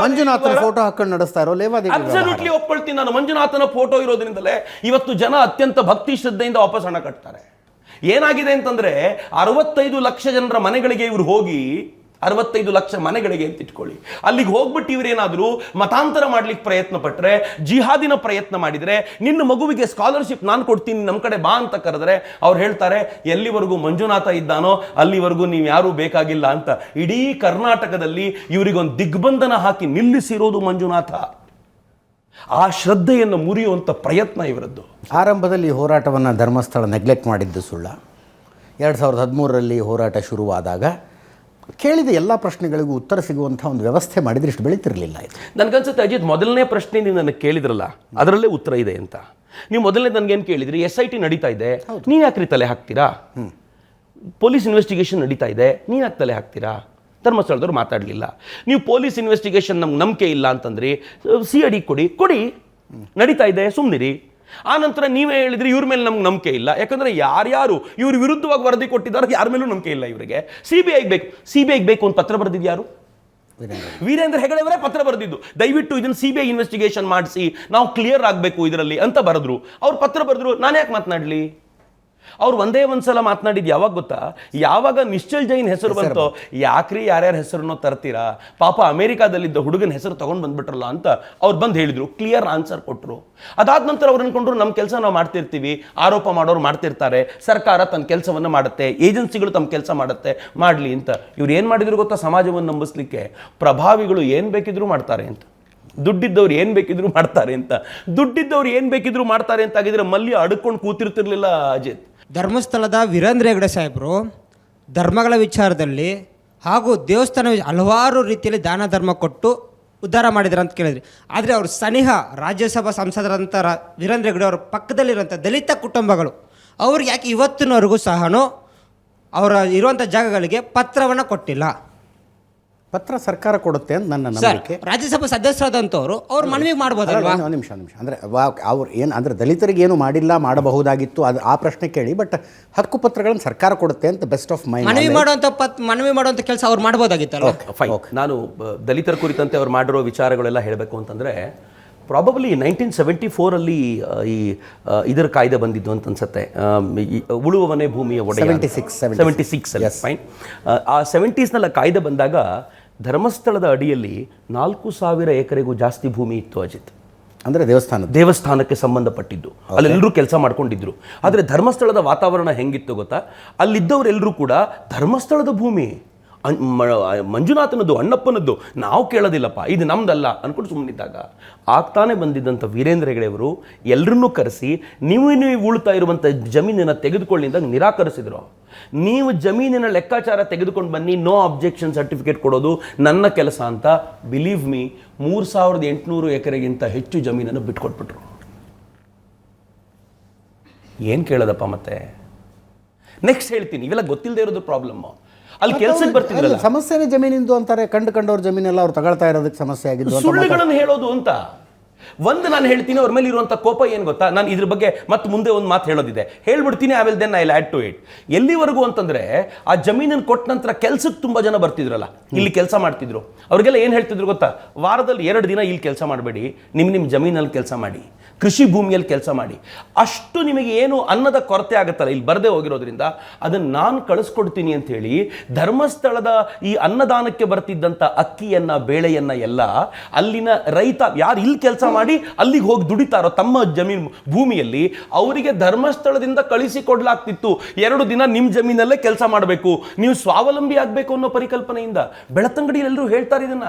ಮಂಜುನಾಥನ photo ಹಾಕೊಂಡು ನಡೆಸ್ತಾ ಇರೋ ಒಪ್ಪಳ್ತೀನಿ ಅಬ್ಸಲ್ಯೂಟ್ಲಿ ಒಪ್ಕೊಳ್ತೀನಿ ನಾನು ಮಂಜುನಾಥನ ಫೋಟೋ ಇರೋದ್ರಿಂದಲೇ ಇವತ್ತು ಜನ ಅತ್ಯಂತ ಭಕ್ತಿ ಶ್ರದ್ಧೆಯಿಂದ ವಾಪಸ್ ಹಣ ಕಟ್ತಾರೆ. ಏನಾಗಿದೆ ಅಂತಂದ್ರೆ ಅರವತ್ತೈದು ಲಕ್ಷ ಜನರ ಮನೆಗಳಿಗೆ ಇವ್ರು ಹೋಗಿ ಅರವತ್ತೈದು ಲಕ್ಷ ಮನೆಗಳಿಗೆ ಅಂತ ಇಟ್ಕೊಳ್ಳಿ. ಅಲ್ಲಿಗೆ ಹೋಗ್ಬಿಟ್ಟು ಇವರೇನಾದರೂ ಮತಾಂತರ ಮಾಡ್ಲಿಕ್ಕೆ ಪ್ರಯತ್ನ ಪಟ್ಟರೆ ಜಿಹಾದಿನ ಪ್ರಯತ್ನ ಮಾಡಿದರೆ, ನಿನ್ನ ಮಗುವಿಗೆ ಸ್ಕಾಲರ್ಶಿಪ್ ನಾನು ಕೊಡ್ತೀನಿ ನಮ್ಮ ಕಡೆ ಬಾ ಅಂತ ಕರೆದ್ರೆ ಅವ್ರು ಹೇಳ್ತಾರೆ, ಎಲ್ಲಿವರೆಗೂ ಮಂಜುನಾಥ ಇದ್ದಾನೋ, ಅಲ್ಲಿವರೆಗೂ ನೀವು ಯಾರೂ ಬೇಕಾಗಿಲ್ಲ ಅಂತ. ಇಡೀ ಕರ್ನಾಟಕದಲ್ಲಿ ಇವರಿಗೊಂದು ದಿಗ್ಬಂಧನ ಹಾಕಿ ನಿಲ್ಲಿಸಿರೋದು ಮಂಜುನಾಥ. ಆ ಶ್ರದ್ಧೆಯನ್ನು ಮುರಿಯುವಂಥ ಪ್ರಯತ್ನ ಇವರದ್ದು. ಆರಂಭದಲ್ಲಿ ಹೋರಾಟವನ್ನು ಧರ್ಮಸ್ಥಳ ನೆಗ್ಲೆಕ್ಟ್ ಮಾಡಿದ್ದು ಸುಳ್ಳ. ಎರಡು ಸಾವಿರದ ಹದಿಮೂರರಲ್ಲಿ ಹೋರಾಟ ಶುರುವಾದಾಗ ಕೇಳಿದ ಎಲ್ಲ ಪ್ರಶ್ನೆಗಳಿಗೂ ಉತ್ತರ ಸಿಗುವಂಥ ಒಂದು ವ್ಯವಸ್ಥೆ ಮಾಡಿದ್ರೆ ಇಷ್ಟು ಬೆಳೀತಿರಲಿಲ್ಲ ಇದು. ನನ್ಗನ್ಸುತ್ತೆ ಅಜಿತ್ ಮೊದಲನೇ ಪ್ರಶ್ನೆ ನೀವು ನನಗೆ ಕೇಳಿದ್ರಲ್ಲ ಅದರಲ್ಲೇ ಉತ್ತರ ಇದೆ ಅಂತ. ನೀವು ಮೊದಲನೇ ನನಗೇನು ಕೇಳಿದ್ರಿ? ಎಸ್ ಐ ಟಿ ನಡೀತಾ ಇದೆ. ನೀವು ಯಾಕ್ರಿ ತಲೆ ಹಾಕ್ತೀರಾ? ಪೊಲೀಸ್ ಇನ್ವೆಸ್ಟಿಗೇಷನ್ ನಡೀತಾ ಇದೆ. ನೀನು ಯಾಕೆ ತಲೆ ಹಾಕ್ತೀರಾ? ಧರ್ಮಸ್ಥಳದವ್ರು ಮಾತಾಡಲಿಲ್ಲ. ನೀವು ಪೊಲೀಸ್ ಇನ್ವೆಸ್ಟಿಗೇಷನ್ ನಮ್ಗೆ ನಂಬಿಕೆ ಇಲ್ಲ ಅಂತಂದ್ರಿ ಸಿ ಅಡಿ ಕೊಡಿ. ಕೊಡಿ. ನಡೀತಾ ಇದೆ. ಸುಮ್ಮನಿರಿ ಆ ನಂತರ ನೀವೇ ಹೇಳಿದ್ರೆ ಇವ್ರ ಮೇಲೆ ನಮ್ಗೆ ನಂಬಿಕೆ ಇಲ್ಲ. ಯಾಕಂದ್ರೆ ಯಾರ್ಯಾರು ಇವ್ರ ವಿರುದ್ಧವಾಗಿ ವರದಿ ಕೊಟ್ಟಿದ್ದಾರೆ ಯಾರ ಮೇಲೂ ನಂಬಿಕೆ ಇಲ್ಲ ಇವರಿಗೆ. ಸಿ ಬಿ ಐಗೆ ಬೇಕು. ಸಿ ಬಿ ಐಗೆ ಬೇಕು ಅಂತ ಪತ್ರ ಬರೆದಿದ್ದು ವೀರೇಂದ್ರ. ಹೆಗಡೆ ಅವರೇ ಪತ್ರ ಬರೆದಿದ್ದು. ದಯವಿಟ್ಟು ಇದನ್ನ ಸಿ ಬಿ ಐ ಇನ್ವೆಸ್ಟಿಗೇಷನ್ ಮಾಡಿಸಿ ನಾವು ಕ್ಲಿಯರ್ ಆಗಬೇಕು ಇದರಲ್ಲಿ ಅಂತ ಬರೆದ್ರು. ಅವ್ರು ಪತ್ರ ಬರೆದ್ರು ನಾನು ಯಾಕೆ ಮಾತನಾಡಲಿ? ಅವ್ರು ಒಂದೇ ಒಂದ್ಸಲ ಮಾತನಾಡಿದ್ದು ಯಾವಾಗ ಗೊತ್ತಾ? ಯಾವಾಗ ನಿಶ್ಚಲ್ ಜೈನ್ ಹೆಸರು ಬಂತೋ ಯಾಕ್ರಿ ಯಾರ್ಯಾರ ಹೆಸರನ್ನೋ ತರ್ತೀರಾ? ಪಾಪ ಅಮೇರಿಕಾದಲ್ಲಿದ್ದ ಹುಡುಗನ ಹೆಸರು ತೊಗೊಂಡು ಬಂದ್ಬಿಟ್ರಲ್ಲ ಅಂತ ಅವ್ರು ಬಂದು ಹೇಳಿದ್ರು ಕ್ಲಿಯರ್ ಆನ್ಸರ್ ಕೊಟ್ಟರು ಅದಾದ ನಂತರ ಅವ್ರು ಅನ್ಕೊಂಡ್ರು ನಮ್ಮ ಕೆಲಸ ನಾವು ಮಾಡ್ತಿರ್ತೀವಿ ಆರೋಪ ಮಾಡೋರು ಮಾಡ್ತಿರ್ತಾರೆ ಸರ್ಕಾರ ತನ್ನ ಕೆಲಸವನ್ನು ಮಾಡುತ್ತೆ ಏಜೆನ್ಸಿಗಳು ತಮ್ಮ ಕೆಲಸ ಮಾಡುತ್ತೆ ಮಾಡಲಿ ಅಂತ. ಇವ್ರು ಏನು ಮಾಡಿದ್ರು ಗೊತ್ತಾ ಸಮಾಜವನ್ನು ನಂಬಿಸ್ಲಿಕ್ಕೆ? ಪ್ರಭಾವಿಗಳು ಏನು ಬೇಕಿದ್ರು ಮಾಡ್ತಾರೆ ಅಂತ. ದುಡ್ಡಿದ್ದವ್ರು ಏನು ಬೇಕಿದ್ರು ಮಾಡ್ತಾರೆ ಅಂತ. ದುಡ್ಡಿದ್ದವ್ರು ಏನು ಬೇಕಿದ್ರು ಮಾಡ್ತಾರೆ ಅಂತ ಆಗಿದ್ರೆ ಮಲ್ಲಿ ಅಡ್ಕೊಂಡು ಕೂತಿರ್ತಿರ್ಲಿಲ್ಲ ಅಜಿತ್. ಧರ್ಮಸ್ಥಳದ ವೀರೇಂದ್ರ ಹೆಗಡೆ ಸಾಹೇಬರು ಧರ್ಮಗಳ ವಿಚಾರದಲ್ಲಿ ಹಾಗೂ ದೇವಸ್ಥಾನ ಹಲವಾರು ರೀತಿಯಲ್ಲಿ ದಾನ ಧರ್ಮ ಕೊಟ್ಟು ಉದ್ಧಾರ ಮಾಡಿದ್ರು ಅಂತ ಕೇಳಿದ್ರಿ. ಆದರೆ ಅವರು ಸನಿಹ ರಾಜ್ಯಸಭಾ ಸಂಸದರಂಥ ರಾ, ವೀರೇಂದ್ರ ಹೆಗಡೆ ಅವರ ಪಕ್ಕದಲ್ಲಿರುವಂಥ ದಲಿತ ಕುಟುಂಬಗಳು ಅವ್ರಿಗೆ ಯಾಕೆ ಇವತ್ತಿನವರೆಗೂ ಸಹನೂ ಅವರ ಇರುವಂಥ ಜಾಗಗಳಿಗೆ ಪತ್ರವನ್ನು ಕೊಟ್ಟಿಲ್ಲ. ಪತ್ರ ಸರ್ಕಾರ ಕೊಡುತ್ತೆ ಅಂತ ನನ್ನ ನಂಬಿಕೆ. ರಾಜ್ಯಸಭಾ ಸದಸ್ಯರಾದಂಥವ್ರು ಅವ್ರು ಮನವಿ ಮಾಡ್ಬೋದಲ್ವಾ? ಒಂದು ನಿಮಿಷ ನಿಮಿಷ. ಅಂದರೆ ಅವ್ರು ಏನು ಅಂದರೆ ದಲಿತರಿಗೆ ಏನು ಮಾಡಿಲ್ಲ ಮಾಡಬಹುದಾಗಿತ್ತು ಅದು ಆ ಪ್ರಶ್ನೆ ಕೇಳಿ ಬಟ್ ಹಕ್ಕು ಪತ್ರಗಳನ್ನು ಸರ್ಕಾರ ಕೊಡುತ್ತೆ ಅಂತ ಬೆಸ್ಟ್ ಆಫ್ ಮೈಂಡ್ ಮನವಿ ಮಾಡುವಂಥ ಪತ್ ಮನವಿ ಮಾಡುವಂಥ ಕೆಲಸ ಅವ್ರು ಮಾಡ್ಬೋದಾಗಿತ್ತಲ್ಲ ಫೈನ್ ನಾನು ಬ- ದಲಿತರ ಕುರಿತಂತೆ ಅವ್ರು ಮಾಡಿರೋ ವಿಚಾರಗಳೆಲ್ಲ ಹೇಳಬೇಕು ಅಂತಂದರೆ ಪ್ರಾಬಬ್ಲಿ ನೈನ್ಟೀನ್ ಸೆವೆಂಟಿ ಫೋರಲ್ಲಿ ಈ ಇದರ ಕಾಯ್ದೆ ಬಂದಿದ್ದು ಅಂತ ಅನ್ಸುತ್ತೆ. ಈ ಉಳುವವನೇ ಭೂಮಿಯ ಒಡೆಯ 76, 76. ಸೆವೆಂಟಿ ಸಿಕ್ಸ್ ಫೈನ್ ಆ ಸೆವೆಂಟೀಸ್ನೆಲ್ಲ ಕಾಯ್ದೆ ಬಂದಾಗ ಧರ್ಮಸ್ಥಳದ ಅಡಿಯಲ್ಲಿ ನಾಲ್ಕು ಸಾವಿರ ಎಕರೆಗೂ ಜಾಸ್ತಿ ಭೂಮಿ ಇತ್ತು ಅಜಿತ್. ಅಂದರೆ ದೇವಸ್ಥಾನ ದೇವಸ್ಥಾನಕ್ಕೆ ಸಂಬಂಧಪಟ್ಟಿದ್ದು. ಅಲ್ಲೆಲ್ಲರೂ ಕೆಲಸ ಮಾಡ್ಕೊಂಡಿದ್ರು. ಆದರೆ ಧರ್ಮಸ್ಥಳದ ವಾತಾವರಣ ಹೆಂಗಿತ್ತು ಗೊತ್ತಾ? ಅಲ್ಲಿದ್ದವರೆಲ್ಲರೂ ಕೂಡ ಧರ್ಮಸ್ಥಳದ ಭೂಮಿ. ಮಂಜುನಾಥನದ್ದು, ಅಣ್ಣಪ್ಪನದ್ದು ನಾವು ಕೇಳೋದಿಲ್ಲಪ್ಪ, ಇದು ನಮ್ದಲ್ಲ ಅಂದ್ಕೊಂಡು ಸುಮ್ಮನಿದ್ದಾಗ ಆಗ್ತಾನೆ ಬಂದಿದ್ದಂಥ ವೀರೇಂದ್ರ ಹೆಗಡೆಯವರು ಎಲ್ಲರನ್ನೂ ಕರೆಸಿ, ನೀವು ನೀವು ಉಳ್ತಾ ಇರುವಂಥ ಜಮೀನನ್ನು ತೆಗೆದುಕೊಳ್ಳಿ ಅಂತ ನಿರಾಕರಿಸಿದ್ರು. ನೀವು ಜಮೀನಿನ ಲೆಕ್ಕಾಚಾರ ತೆಗೆದುಕೊಂಡು ಬನ್ನಿ ನೋ ಅಬ್ಜೆಕ್ಷನ್ ಸರ್ಟಿಫಿಕೇಟ್ ಕೊಡೋದು ನನ್ನ ಕೆಲಸ ಅಂತ ಬಿಲೀವ್ ಮೀ ಮೂರು ಸಾವಿರದ ಎಂಟುನೂರು ಎಕರೆಗಿಂತ ಹೆಚ್ಚು ಜಮೀನನ್ನು ಬಿಟ್ಕೊಟ್ಬಿಟ್ರು. ಏನು ಕೇಳೋದಪ್ಪ ಮತ್ತೆ? ನೆಕ್ಸ್ಟ್ ಹೇಳ್ತೀನಿ, ಇವೆಲ್ಲ ಗೊತ್ತಿಲ್ಲದೆ ಇರೋದು ಪ್ರಾಬ್ಲಮ್ ಅಲ್ಲಿ ಕೆಲಸಕ್ಕೆ ಬರ್ತಿದ್ರಲ್ಲ. ಸಮಸ್ಯೆನೇ ಜಮೀನಿಂದು ಅಂತಾರೆ ಕಂಡು ಕಂಡವ್ರ ಜಮೀನೆಲ್ಲ ಅವ್ರು ತಗೊಳ್ತಾ ಇರೋದಕ್ಕೆ ಸಮಸ್ಯೆ ಆಗಿದ್ದು ಸುಳ್ಳುಗಳನ್ನು ಹೇಳೋದು ಅಂತ. ಒಂದು ನಾನು ಹೇಳ್ತೀನಿ ಅವ್ರ ಮೇಲೆ ಇರುವಂಥ ಕೋಪ ಏನು ಗೊತ್ತಾ? ನಾನು ಇದ್ರ ಬಗ್ಗೆ ಮತ್ತೆ ಮುಂದೆ ಒಂದು ಮಾತು ಹೇಳೋದಿದೆ. ಹೇಳ್ಬಿಡ್ತೀನಿ ಆಮೇಲೆ then I add to it ಎಲ್ಲಿವರೆಗೂ ಅಂತಂದ್ರೆ ಆ ಜಮೀನನ್ನು ಕೊಟ್ಟ ನಂತರ ಕೆಲಸಕ್ಕೆ ತುಂಬ ಜನ ಬರ್ತಿದ್ರಲ್ಲ ಇಲ್ಲಿ ಕೆಲಸ ಮಾಡ್ತಿದ್ರು. ಅವ್ರಿಗೆಲ್ಲ ಏನು ಹೇಳ್ತಿದ್ರು ಗೊತ್ತಾ? ವಾರದಲ್ಲಿ ಎರಡು ದಿನ ಇಲ್ಲಿ ಕೆಲಸ ಮಾಡಬೇಡಿ ನಿಮ್ಮ ನಿಮ್ಮ ಜಮೀನಲ್ಲಿ ಕೆಲಸ ಮಾಡಿ. ಕೃಷಿ ಭೂಮಿಯಲ್ಲಿ ಕೆಲಸ ಮಾಡಿ. ಅಷ್ಟು ನಿಮಗೆ ಏನು ಅನ್ನದ ಕೊರತೆ ಆಗುತ್ತಲ್ಲ? ಇಲ್ಲಿ ಬರದೇ ಹೋಗಿರೋದ್ರಿಂದ ಅದನ್ನು ನಾನು ಕಳಿಸ್ಕೊಡ್ತೀನಿ ಅಂತ ಹೇಳಿ ಧರ್ಮಸ್ಥಳದ ಈ ಅನ್ನದಾನಕ್ಕೆ ಬರ್ತಿದ್ದಂಥ ಅಕ್ಕಿಯನ್ನ, ಬೇಳೆಯನ್ನ ಎಲ್ಲ ಅಲ್ಲಿನ ರೈತ ಯಾರು ಇಲ್ಲಿ ಕೆಲಸ ಮಾಡಿ ಅಲ್ಲಿಗೆ ಹೋಗಿ ದುಡಿತಾರೋ ತಮ್ಮ ಜಮೀನು ಭೂಮಿಯಲ್ಲಿ ಅವರಿಗೆ ಧರ್ಮಸ್ಥಳದಿಂದ ಕಳಿಸಿ ಕೊಡಲಾಗ್ತಿತ್ತು ಎರಡು ದಿನ ನಿಮ್ಮ ಜಮೀನಲ್ಲೇ ಕೆಲಸ ಮಾಡಬೇಕು. ನೀವು ಸ್ವಾವಲಂಬಿ ಆಗಬೇಕು ಅನ್ನೋ ಪರಿಕಲ್ಪನೆಯಿಂದ ಬೆಳತಂಗಡಿ ಎಲ್ಲರೂ ಹೇಳ್ತಾರೆ ಇದನ್ನ.